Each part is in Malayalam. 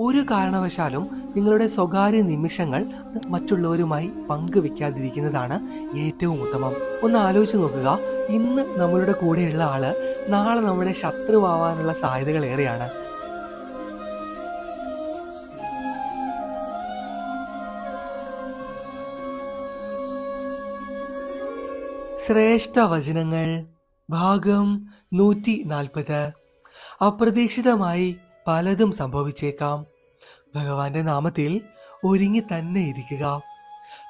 ഒരു കാരണവശാലും നിങ്ങളുടെ സ്വകാര്യ നിമിഷങ്ങൾ മറ്റുള്ളവരുമായി പങ്കുവെക്കാതിരിക്കുന്നതാണ് ഏറ്റവും ഉത്തമം. ഒന്ന് ആലോചിച്ച് നോക്കുക. ഇന്ന് നമ്മളുടെ കൂടെയുള്ള ആൾ നാളെ നമ്മുടെ ശത്രുവാവാനുള്ള സാധ്യതകൾ ഏറെയാണ്. ശ്രേഷ്ഠ വചനങ്ങൾ ഭാഗം നൂറ്റി നാൽപ്പത് അപ്രതീക്ഷിതമായി പലതും സംഭവിച്ചേക്കാം. ഭഗവാന്റെ നാമത്തിൽ ഒരുങ്ങി തന്നെ ഇരിക്കുക.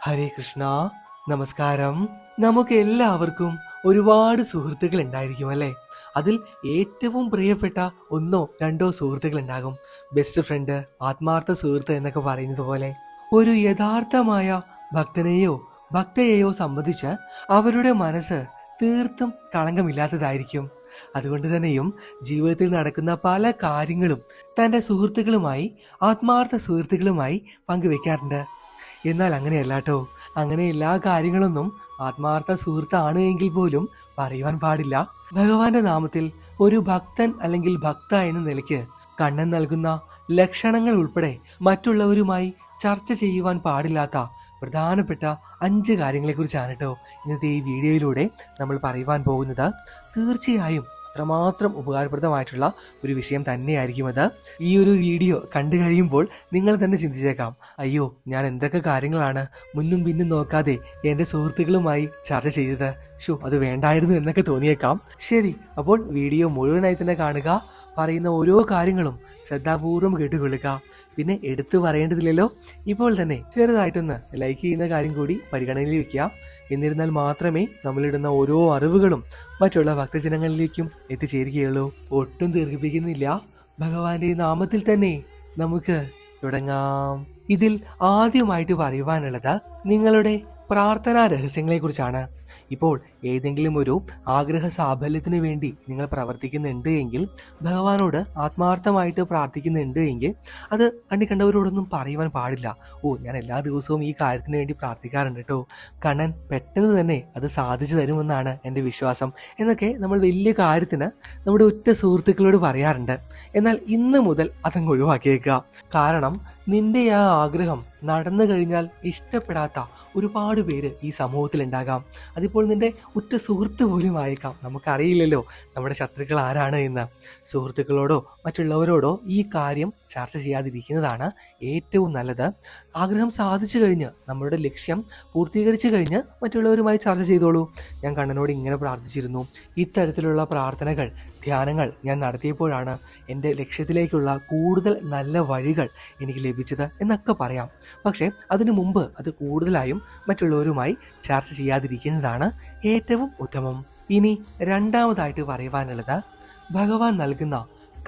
ഹരേ കൃഷ്ണ നമസ്കാരം. നമുക്ക് എല്ലാവർക്കും ഒരുപാട് സുഹൃത്തുക്കൾ ഉണ്ടായിരിക്കും അല്ലേ? അതിൽ ഏറ്റവും പ്രിയപ്പെട്ട ഒന്നോ രണ്ടോ സുഹൃത്തുക്കൾ ഉണ്ടാകും ബെസ്റ്റ് ഫ്രണ്ട് ആത്മാർത്ഥ സുഹൃത്ത് എന്നൊക്കെ പറയുന്നത് പോലെ. ഒരു യഥാർത്ഥമായ ഭക്തനെയോ ഭക്തയെയോ സംബന്ധിച്ച് അവരുടെ മനസ്സ് തീർത്തും കളങ്കമില്ലാത്തതായിരിക്കും. അതുകൊണ്ട് തന്നെയും ജീവിതത്തിൽ നടക്കുന്ന പല കാര്യങ്ങളും തന്റെ സുഹൃത്തുക്കളുമായി ആത്മാർത്ഥ സുഹൃത്തുക്കളുമായി പങ്കുവെക്കാറുണ്ട്. എന്നാൽ അങ്ങനെയല്ല കേട്ടോ. അങ്ങനെ എല്ലാ കാര്യങ്ങളൊന്നും ആത്മാർത്ഥ സുഹൃത്താണ് എങ്കിൽ പോലും പറയുവാൻ പാടില്ല. ഭഗവാന്റെ നാമത്തിൽ ഒരു ഭക്തൻ അല്ലെങ്കിൽ ഭക്ത എന്ന നിലയ്ക്ക് കണ്ണൻ നൽകുന്ന ലക്ഷണങ്ങൾ ഉൾപ്പെടെ മറ്റുള്ളവരുമായി ചർച്ച ചെയ്യുവാൻ പാടില്ലാത്ത പ്രധാനപ്പെട്ട അഞ്ച് കാര്യങ്ങളെക്കുറിച്ചാണ് കേട്ടോ ഇന്നത്തെ ഈ വീഡിയോയിലൂടെ നമ്മൾ പറയുവാൻ പോകുന്നത്. തീർച്ചയായും അത്രമാത്രം ഉപകാരപ്രദമായിട്ടുള്ള ഒരു വിഷയം തന്നെയായിരിക്കും അത്. ഈ ഒരു വീഡിയോ കണ്ടു കഴിയുമ്പോൾ നിങ്ങൾ തന്നെ ചിന്തിച്ചേക്കാം അയ്യോ ഞാൻ എന്തൊക്കെ കാര്യങ്ങളാണ് മുന്നും പിന്നും നോക്കാതെ എന്റെ സുഹൃത്തുക്കളുമായി ചർച്ച ചെയ്തത്? ഷോ അത് വേണ്ടായിരുന്നു എന്നൊക്കെ തോന്നിയേക്കാം. ശരി അപ്പോൾ വീഡിയോ മുഴുവനായി തന്നെ കാണുക പറയുന്ന ഓരോ കാര്യങ്ങളും ശ്രദ്ധാപൂർവം കേട്ടുകൊള്ളുക. പിന്നെ എടുത്തു പറയേണ്ടതില്ലല്ലോ? ഇപ്പോൾ തന്നെ ചെറുതായിട്ടൊന്ന് ലൈക്ക് ചെയ്യുന്ന കാര്യം കൂടി പരിഗണനയിൽ വയ്ക്കുക എന്നിരുന്നാൽ മാത്രമേ നമ്മളിടുന്ന ഓരോ അറിവുകളും മറ്റുള്ള ഭക്തജനങ്ങളിലേക്കും എത്തിച്ചേരുകയുള്ളൂ. ഒട്ടും ദീർഘിപ്പിക്കുന്നില്ല. ഭഗവാന്റെ നാമത്തിൽ തന്നെ നമുക്ക് തുടങ്ങാം. ഇതിൽ ആദ്യമായിട്ട് പറയുവാനുള്ളത് നിങ്ങളുടെ പ്രാർത്ഥനാ രഹസ്യങ്ങളെക്കുറിച്ചാണ് ഇപ്പോൾ ഏതെങ്കിലും ഒരു ആഗ്രഹ സാഫല്യത്തിന് വേണ്ടി നിങ്ങൾ പ്രവർത്തിക്കുന്നുണ്ട് എങ്കിൽ ഭഗവാനോട് ആത്മാർത്ഥമായിട്ട് പ്രാർത്ഥിക്കുന്നുണ്ട് എങ്കിൽ അത് കണ്ടി കണ്ടവരോടൊന്നും പറയുവാൻ പാടില്ല. ഓ ഞാൻ എല്ലാ ദിവസവും ഈ കാര്യത്തിന് വേണ്ടി പ്രാർത്ഥിക്കാറുണ്ട് കേട്ടോ കണ്ണൻ പെട്ടെന്ന് തന്നെ അത് സാധിച്ചു തരുമെന്നാണ് എന്റെ വിശ്വാസം. എന്നൊക്കെ നമ്മൾ വലിയ കാര്യത്തിന് നമ്മുടെ ഒറ്റ സുഹൃത്തുക്കളോട് പറയാറുണ്ട്. എന്നാൽ ഇന്ന് മുതൽ അതങ്ങ് ഒഴിവാക്കിയേക്കുക. കാരണം നിന്റെ ആ ആഗ്രഹം നടന്നു കഴിഞ്ഞാൽ ഇഷ്ടപ്പെടാത്ത ഒരുപാട് പേര് ഈ സമൂഹത്തിൽ ഉണ്ടാകാം അതിപ്പോൾ നിന്റെ ഉറ്റ സുഹൃത്ത് പോലും ആയേക്കാം. നമുക്കറിയില്ലല്ലോ നമ്മുടെ ശത്രുക്കൾ ആരാണ് എന്ന്. സുഹൃത്തുക്കളോടോ മറ്റുള്ളവരോടോ ഈ കാര്യം ചർച്ച ചെയ്യാതിരിക്കുന്നതാണ് ഏറ്റവും നല്ലത്. ആഗ്രഹം സാധിച്ചു കഴിഞ്ഞ് നമ്മുടെ ലക്ഷ്യം പൂർത്തീകരിച്ചു കഴിഞ്ഞ് മറ്റുള്ളവരുമായി ചർച്ച ചെയ്തോളൂ. ഞാൻ കണ്ണനോട് ഇങ്ങനെ പ്രാർത്ഥിച്ചിരുന്നു. ഇത്തരത്തിലുള്ള പ്രാർത്ഥനകൾ ധ്യാനങ്ങൾ ഞാൻ നടത്തിയപ്പോഴാണ് എന്റെ ലക്ഷ്യത്തിലേക്കുള്ള കൂടുതൽ നല്ല വഴികൾ എനിക്ക് ലഭിച്ചത് എന്നൊക്കെ പറയാം. പക്ഷേ അതിനു മുമ്പ് അത് കൂടുതലായും മറ്റുള്ളവരുമായി ചർച്ച ചെയ്യാതിരിക്കുന്നതാണ് ഏറ്റവും ഉത്തമം. ഇനി രണ്ടാമതായിട്ട് പറയുവാനുള്ളത് ഭഗവാൻ നൽകുന്ന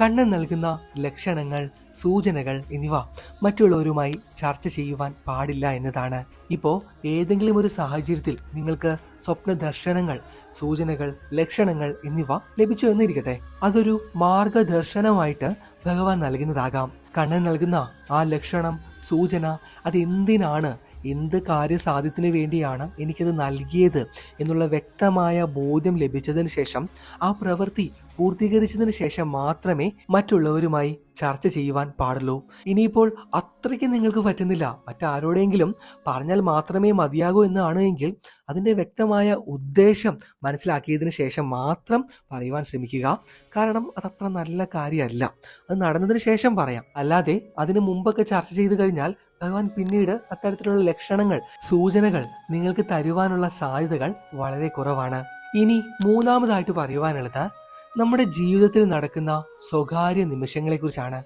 കണ്ണൻ നൽകുന്ന ലക്ഷണങ്ങൾ സൂചനകൾ എന്നിവ മറ്റുള്ളവരുമായി ചർച്ച ചെയ്യുവാൻ പാടില്ല എന്നതാണ്. ഇപ്പോൾ ഏതെങ്കിലും ഒരു സാഹചര്യത്തിൽ നിങ്ങൾക്ക് സ്വപ്ന ദർശനങ്ങൾ സൂചനകൾ ലക്ഷണങ്ങൾ എന്നിവ ലഭിച്ചു എന്നിരിക്കട്ടെ. അതൊരു മാർഗദർശനമായിട്ട് ഭഗവാൻ നൽകുന്നതാകാം. കണ്ണൻ നൽകുന്ന ആ ലക്ഷണം സൂചന അത് എന്തിനാണ് എന്ത് കാര്യസാധ്യത്തിന് വേണ്ടിയാണ് എനിക്കത് നൽകിയത് എന്നുള്ള വ്യക്തമായ ബോധ്യം ലഭിച്ചതിന് ശേഷം ആ പ്രവൃത്തി പൂർത്തീകരിച്ചതിന് ശേഷം മാത്രമേ മറ്റുള്ളവരുമായി ചർച്ച ചെയ്യുവാൻ പാടുള്ളൂ. ഇനിയിപ്പോൾ അത്രയ്ക്ക് നിങ്ങൾക്ക് പറ്റുന്നില്ല. മറ്റാരോടെങ്കിലും പറഞ്ഞാൽ മാത്രമേ മതിയാകൂ എന്നാണ് എങ്കിൽ അതിന്റെ വ്യക്തമായ ഉദ്ദേശം മനസ്സിലാക്കിയതിന് ശേഷം മാത്രം പറയുവാൻ ശ്രമിക്കുക. കാരണം അതത്ര നല്ല കാര്യമല്ല അത് നടന്നതിന് ശേഷം പറയാം. അല്ലാതെ അതിന് മുമ്പൊക്കെ ചർച്ച ചെയ്ത് കഴിഞ്ഞാൽ ഭഗവാൻ പിന്നീട് അത്തരത്തിലുള്ള ലക്ഷണങ്ങൾ സൂചനകൾ നിങ്ങൾക്ക് തരുവാനുള്ള സാധ്യതകൾ വളരെ കുറവാണ്. ഇനി മൂന്നാമതായിട്ട് പറയുവാനുള്ളത് നമ്മുടെ ജീവിതത്തിൽ നടക്കുന്ന സ്വകാര്യ നിമിഷങ്ങളെക്കുറിച്ചാണ്.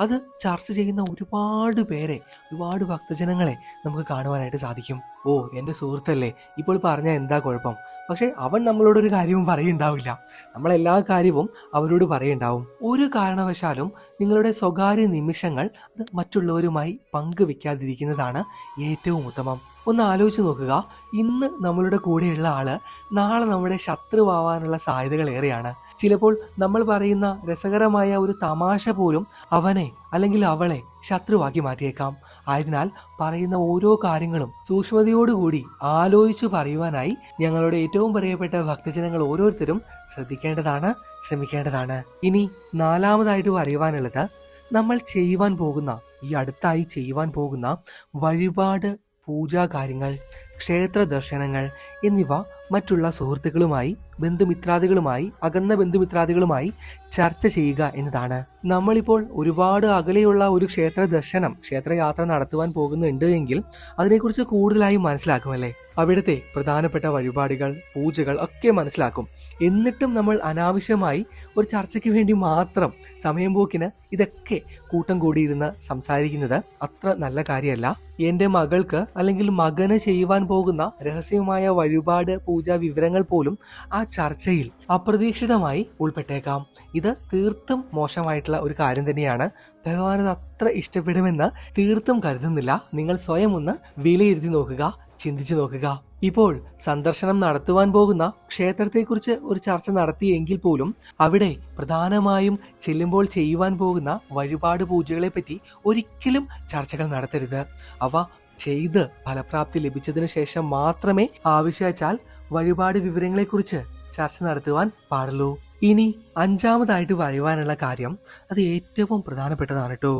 അത് ചർച്ച ചെയ്യുന്ന ഒരുപാട് പേരെ ഒരുപാട് ഭക്തജനങ്ങളെ നമുക്ക് കാണുവാനായിട്ട് സാധിക്കും. ഓ എന്റെ സുഹൃത്തല്ലേ? ഇപ്പോൾ പറഞ്ഞാൽ എന്താ കുഴപ്പം? പക്ഷേ അവൻ നമ്മളോടൊരു കാര്യവും പറയുണ്ടാവില്ല. നമ്മളെല്ലാ കാര്യവും അവരോട് പറയുണ്ടാവും. ഒരു കാരണവശാലും നിങ്ങളുടെ സ്വകാര്യ നിമിഷങ്ങൾ അത് മറ്റുള്ളവരുമായി പങ്കുവെക്കാതിരിക്കുന്നതാണ് ഏറ്റവും ഉത്തമം. ഒന്ന് ആലോചിച്ച് നോക്കുക. ഇന്ന് നമ്മളുടെ കൂടെയുള്ള ആൾ നാളെ നമ്മുടെ ശത്രുവാവാനുള്ള സാധ്യതകൾ ഏറെയാണ് ചിലപ്പോൾ നമ്മൾ പറയുന്ന രസകരമായ ഒരു തമാശ പോലും അവനെ അല്ലെങ്കിൽ അവളെ ശത്രുവാക്കി മാറ്റിയേക്കാം. ആയതിനാൽ പറയുന്ന ഓരോ കാര്യങ്ങളും സൂക്ഷ്മതയോടുകൂടി ആലോചിച്ചു പറയുവാനായി ഞങ്ങളുടെ ഏറ്റവും പ്രിയപ്പെട്ട ഭക്തജനങ്ങൾ ഓരോരുത്തരും ശ്രദ്ധിക്കേണ്ടതാണ് ശ്രമിക്കേണ്ടതാണ്. ഇനി നാലാമതായിട്ട് പറയുവാനുള്ളത് നമ്മൾ ചെയ്യുവാൻ പോകുന്ന ഈ അടുത്തായി ചെയ്യുവാൻ പോകുന്ന വഴിപാട് പൂജാ കാര്യങ്ങൾ ക്ഷേത്ര ദർശനങ്ങൾ എന്നിവ മറ്റുള്ള സുഹൃത്തുക്കളുമായി ബന്ധുമിത്രാദികളുമായി അകന്ന ബന്ധുമിത്രാദികളുമായി ചർച്ച ചെയ്യുക എന്നതാണ്. നമ്മളിപ്പോൾ ഒരുപാട് അകലെയുള്ള ഒരു ക്ഷേത്ര ദർശനം ക്ഷേത്രയാത്ര നടത്തുവാൻ പോകുന്നുണ്ട് എങ്കിൽ അതിനെക്കുറിച്ച് കൂടുതലായി മനസ്സിലാക്കുമല്ലേ അവിടുത്തെ പ്രധാനപ്പെട്ട വഴിപാടുകൾ പൂജകൾ ഒക്കെ മനസ്സിലാക്കും. എന്നിട്ടും നമ്മൾ അനാവശ്യമായി ഒരു ചർച്ചയ്ക്ക് വേണ്ടി മാത്രം സമയം പോക്കിന് ഇതൊക്കെ കൂട്ടം കൂടിയിരുന്ന് സംസാരിക്കുന്നത് അത്ര നല്ല കാര്യമല്ല. എന്റെ മകൾക്ക് അല്ലെങ്കിൽ മകന് ചെയ്യുവാൻ പോകുന്ന രഹസ്യമായ വഴിപാട് വിവരങ്ങൾ പോലും ആ ചർച്ചയിൽ അപ്രതീക്ഷിതമായി ഉൾപ്പെട്ടേക്കാം. ഇത് തീർത്തും മോശമായിട്ടുള്ള ഒരു കാര്യം തന്നെയാണ്. ഭഗവാൻ അത് അത്ര ഇഷ്ടപ്പെടുമെന്ന് തീർത്തും കരുതുന്നില്ല. നിങ്ങൾ സ്വയം ഒന്ന് വിലയിരുത്തി നോക്കുക ചിന്തിച്ചു നോക്കുക. ഇപ്പോൾ സന്ദർശനം നടത്തുവാൻ പോകുന്ന ക്ഷേത്രത്തെക്കുറിച്ച് ഒരു ചർച്ച നടത്തിയെങ്കിൽ പോലും അവിടെ പ്രധാനമായും ചെല്ലുമ്പോൾ ചെയ്യുവാൻ പോകുന്ന വഴിപാട് പൂജകളെ പറ്റി ഒരിക്കലും ചർച്ചകൾ നടത്തരുത്. അവ ചെയ്ത് ഫലപ്രാപ്തി ലഭിച്ചതിനു ശേഷം മാത്രമേ ആവശ്യവച്ചാൽ വഴിപാട് വിവരങ്ങളെക്കുറിച്ച് ചർച്ച നടത്തുവാൻ പാടുള്ളൂ. ഇനി അഞ്ചാമതായിട്ട് പറയുവാനുള്ള കാര്യം അത് ഏറ്റവും പ്രധാനപ്പെട്ടതാണ് കേട്ടോ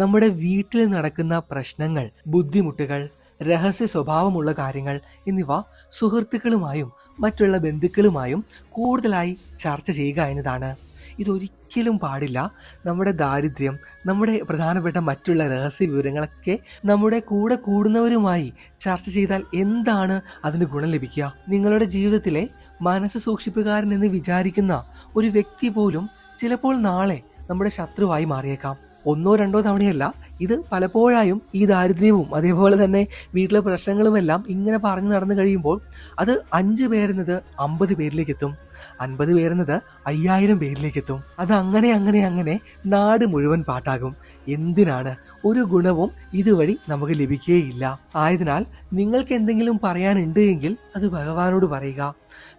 നമ്മുടെ വീട്ടിൽ നടക്കുന്ന പ്രശ്നങ്ങൾ ബുദ്ധിമുട്ടുകൾ രഹസ്യ സ്വഭാവമുള്ള കാര്യങ്ങൾ എന്നിവ സുഹൃത്തുക്കളുമായും മറ്റുള്ള ബന്ധുക്കളുമായും കൂടുതലായി ചർച്ച ചെയ്യുക എന്നതാണ്. ഇതൊരിക്കലും പാടില്ല. നമ്മുടെ ദാരിദ്ര്യം നമ്മുടെ പ്രധാനപ്പെട്ട മറ്റുള്ള രഹസ്യ വിവരങ്ങളൊക്കെ നമ്മുടെ കൂടെ കൂടുന്നവരുമായി ചർച്ച ചെയ്താൽ എന്താണ് അതിന് ഗുണം ലഭിക്കുക? നിങ്ങളുടെ ജീവിതത്തിലെ മനസ്സ് സൂക്ഷിപ്പുകാരൻ എന്ന് വിചാരിക്കുന്ന ഒരു വ്യക്തി പോലും ചിലപ്പോൾ നാളെ നമ്മുടെ ശത്രുവായി മാറിയേക്കാം. ഒന്നോ രണ്ടോ തവണയല്ല ഇത് പലപ്പോഴായും ഈ ദാരിദ്ര്യവും അതേപോലെ തന്നെ വീട്ടിലെ പ്രശ്നങ്ങളുമെല്ലാം ഇങ്ങനെ പറഞ്ഞു നടന്നു കഴിയുമ്പോൾ അത് അഞ്ച് പേരെന്നത് അമ്പത് പേരിലേക്ക് എത്തും അൻപത് പേരെന്നത് അയ്യായിരം പേരിലേക്ക് എത്തും അത് അങ്ങനെ അങ്ങനെ അങ്ങനെ നാട് മുഴുവൻ പാട്ടാകും. എന്തിനാണ്? ഒരു ഗുണവും ഇതുവഴി നമുക്ക് ലഭിക്കുകയില്ല ആയതിനാൽ നിങ്ങൾക്ക് എന്തെങ്കിലും പറയാനുണ്ട് എങ്കിൽ അത് ഭഗവാനോട് പറയുക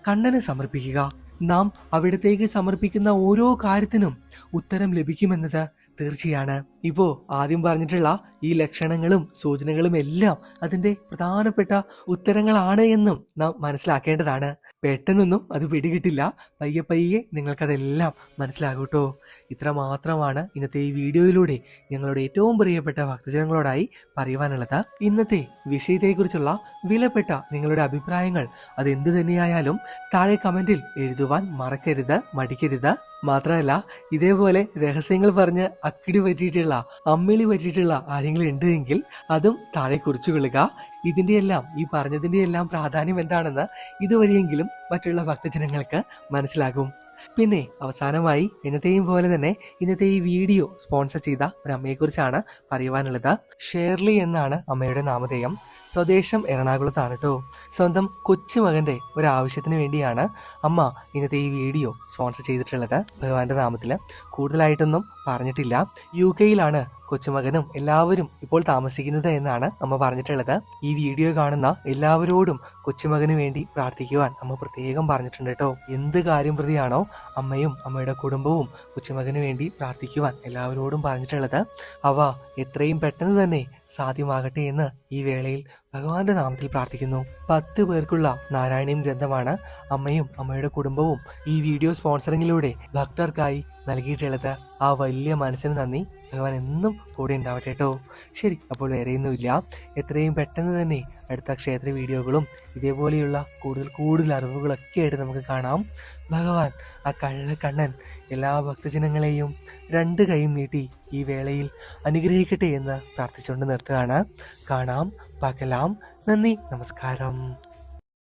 കണ്ണന് സമർപ്പിക്കുക. നാം അവിടത്തേക്ക് സമർപ്പിക്കുന്ന ഓരോ കാര്യത്തിനും ഉത്തരം ലഭിക്കുമെന്നത് തീർച്ചയാണ്. ഇപ്പോ ആദ്യം പറഞ്ഞിട്ടുള്ള ഈ ലക്ഷണങ്ങളും സൂചനകളും എല്ലാം അതിന്റെ പ്രധാനപ്പെട്ട ഉത്തരങ്ങളാണ് എന്നും നാം മനസ്സിലാക്കേണ്ടതാണ്. പെട്ടെന്നൊന്നും അത് പിടികിട്ടില്ല. പയ്യെ പയ്യെ നിങ്ങൾക്കതെല്ലാം മനസ്സിലാകൂട്ടോ. ഇത്ര മാത്രമാണ് ഇന്നത്തെ ഈ വീഡിയോയിലൂടെ ഞങ്ങളുടെ ഏറ്റവും പ്രിയപ്പെട്ട ഭക്തജനങ്ങളോടായി പറയുവാനുള്ളത്. ഇന്നത്തെ വിഷയത്തെക്കുറിച്ചുള്ള വിലപ്പെട്ട നിങ്ങളുടെ അഭിപ്രായങ്ങൾ അത് എന്തു തന്നെയായാലും താഴെ കമന്റിൽ എഴുതുവാൻ മറക്കരുത് മടിക്കരുത്. മാത്രമല്ല ഇതേപോലെ രഹസ്യങ്ങൾ പറഞ്ഞ് അക്കിടി പറ്റിയിട്ടുള്ള അമ്മിളി പറ്റിയിട്ടുള്ള ആരെങ്കിലും ഉണ്ട് എങ്കിൽ അതും താഴെ കുറിച്ചു കൊള്ളുക ഇതിന്റെ എല്ലാം ഈ പറഞ്ഞതിന്റെ എല്ലാം പ്രാധാന്യം എന്താണെന്ന് ഇതുവഴിയെങ്കിലും മറ്റുള്ള ഭക്തജനങ്ങൾക്ക് മനസ്സിലാകും. പിന്നെ അവസാനമായി എന്നത്തെയും പോലെ തന്നെ ഇന്നത്തെ ഈ വീഡിയോ സ്പോൺസർ ചെയ്ത ഒരു അമ്മയെക്കുറിച്ചാണ് പറയുവാനുള്ളത്. ഷേർലി എന്നാണ് അമ്മയുടെ നാമധേയം. സ്വദേശം എറണാകുളത്താണ് കേട്ടോ സ്വന്തം കൊച്ചുമകന്റെ ഒരു ആവശ്യത്തിന് വേണ്ടിയാണ് അമ്മ ഇന്നത്തെ ഈ വീഡിയോ സ്പോൺസർ ചെയ്തിട്ടുള്ളത്. ഭഗവാന്റെ നാമത്തിൽ കൂടുതലായിട്ടൊന്നും പറഞ്ഞിട്ടില്ല. യു കെയിലാണ് കൊച്ചുമകനും എല്ലാവരും ഇപ്പോൾ താമസിക്കുന്നത് എന്നാണ് അമ്മ പറഞ്ഞിട്ടുള്ളത്. ഈ വീഡിയോ കാണുന്ന എല്ലാവരോടും കൊച്ചുമകന് വേണ്ടി പ്രാർത്ഥിക്കുവാൻ അമ്മ പ്രത്യേകം പറഞ്ഞിട്ടുണ്ട് കേട്ടോ. എന്ത് കാര്യം പ്രതിയാണോ അമ്മയും അമ്മയുടെ കുടുംബവും കൊച്ചുമകന് വേണ്ടി പ്രാർത്ഥിക്കുവാൻ എല്ലാവരോടും പറഞ്ഞിട്ടുള്ളത്. അവ എത്രയും പെട്ടെന്ന് തന്നെ സാധ്യമാകട്ടെ എന്ന് ഈ വേളയിൽ ഭഗവാന്റെ നാമത്തിൽ പ്രാർത്ഥിക്കുന്നു. പത്ത് പേർക്കുള്ള നാരായണീയം ഗ്രന്ഥമാണ് അമ്മയും അമ്മയുടെ കുടുംബവും ഈ വീഡിയോ സ്പോൺസറിങ്ങിലൂടെ ഭക്തർക്കായി നൽകിയിട്ടുള്ളത്. ആ വലിയ മനസ്സിന് നന്ദി. ഭഗവാൻ എന്നും കൂടെ ഉണ്ടാവട്ടെ കേട്ടോ. ശരി അപ്പോൾ വേറെയൊന്നുമില്ല എത്രയും പെട്ടെന്ന് തന്നെ അടുത്ത ക്ഷേത്ര വീഡിയോകളും ഇതേപോലെയുള്ള കൂടുതൽ കൂടുതൽ അറിവുകളൊക്കെ ആയിട്ട് നമുക്ക് കാണാം. ഭഗവാൻ ആ കണ്ണൻ എല്ലാ ഭക്തജനങ്ങളെയും രണ്ട് കൈയും നീട്ടി ഈ വേളയിൽ അനുഗ്രഹിക്കട്ടെ എന്ന് പ്രാർത്ഥിച്ചുകൊണ്ട് നിർത്തുകയാണ്. കാണാം പകലാം. നന്ദി നമസ്കാരം.